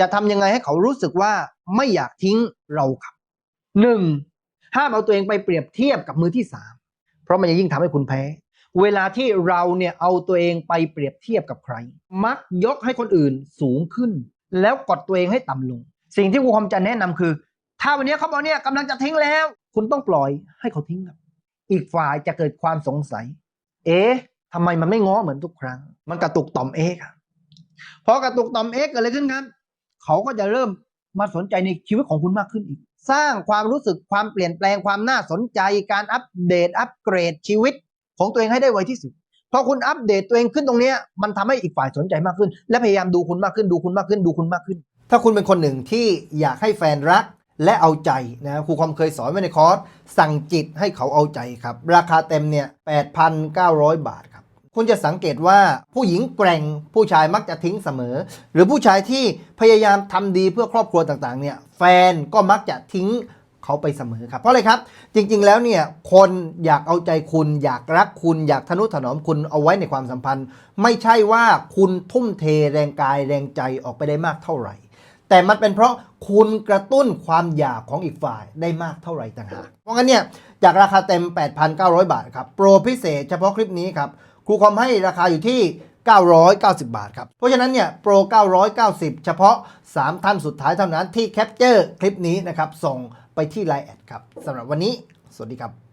จะทำยังไงให้เขารู้สึกว่าไม่อยากทิ้งเราครับหนึ่งห้ามเอาตัวเองไปเปรียบเทียบกับมือที่สามเพราะมันจะยิ่งทำให้คุณแพ้ เวลาที่เราเนี่ยเอาตัวเองไปเปรียบเทียบกับใคร มักยกให้คนอื่นสูงขึ้น แล้วกดตัวเองให้ต่ำลง สิ่งที่ครูคอมจะแนะนำคือ ถ้าวันนี้เขาบอกเนี่ยกำลังจะทิ้งแล้ว คุณต้องปล่อยให้เขาทิ้งครับอีกฝ่ายจะเกิดความสงสัย เอ๊ะทำไมมันไม่ง้อเหมือนทุกครั้ง มันกระตุกต่อมเอ๊ะครับพอกระตุกต่อมเอ๊ะเกิดอะไรขึ้นครับ เขาก็จะเริ่มมาสนใจในชีวิตของคุณมากขึ้นอีก สร้างความรู้สึกความเปลี่ยนแปลงความน่าสนใจการอัปเดต อัปเกรดชีวิตของตัวเองให้ได้ไวที่สุดพอคุณอัปเดตตัวเองขึ้นตรงนี้มันทำให้อีกฝ่ายสนใจมากขึ้น และพยายามดูคุณมากขึ้นดูคุณมากขึ้นดูคุณมากขึ้น ถ้าคุณเป็นคนหนึ่งที่อยากให้แฟนรักและเอาใจนะครูความเคยสอนไว้ในคอร์สสั่งจิตให้เขาเอาใจครับ ราคาเต็มเนี่ย8,900 บาท คุณจะสังเกตว่าผู้หญิงแกร่งผู้ชายมักจะทิ้งเสมอ หรือผู้ชายที่พยายามทำดีเพื่อครอบครัวต่างๆเนี่ยแฟนก็มักจะทิ้งเขาไปเสมอครับเพราะอะไรครับ จริง ๆ แล้วเนี่ยคนอยากเอาใจคุณ อยากรักคุณอยากทนุถนอมคุณเอาไว้ในความสัมพันธ์ ไม่ใช่ว่าคุณทุ่มเทแรงกายแรงใจออกไปได้มากเท่าไหร่ แต่มันเป็นเพราะคุณกระตุ้นความอยากของอีกฝ่ายได้มากเท่าไหร่ต่างหากเพราะงั้นเนี่ยจากราคาเต็ม 8,900 บาทครับโปรพิเศษเฉพาะคลิปนี้ครับ รูคอมให้ราคาอยู่ที่ 990 บาทครับ เพราะฉะนั้นเนี่ยโปร 990 เฉพาะ 3 ท่านสุดท้ายเท่านั้นที่แคปเจอร์คลิปนี้นะครับ ส่งไปที่ Line แอดครับสำหรับวันนี้ สวัสดีครับ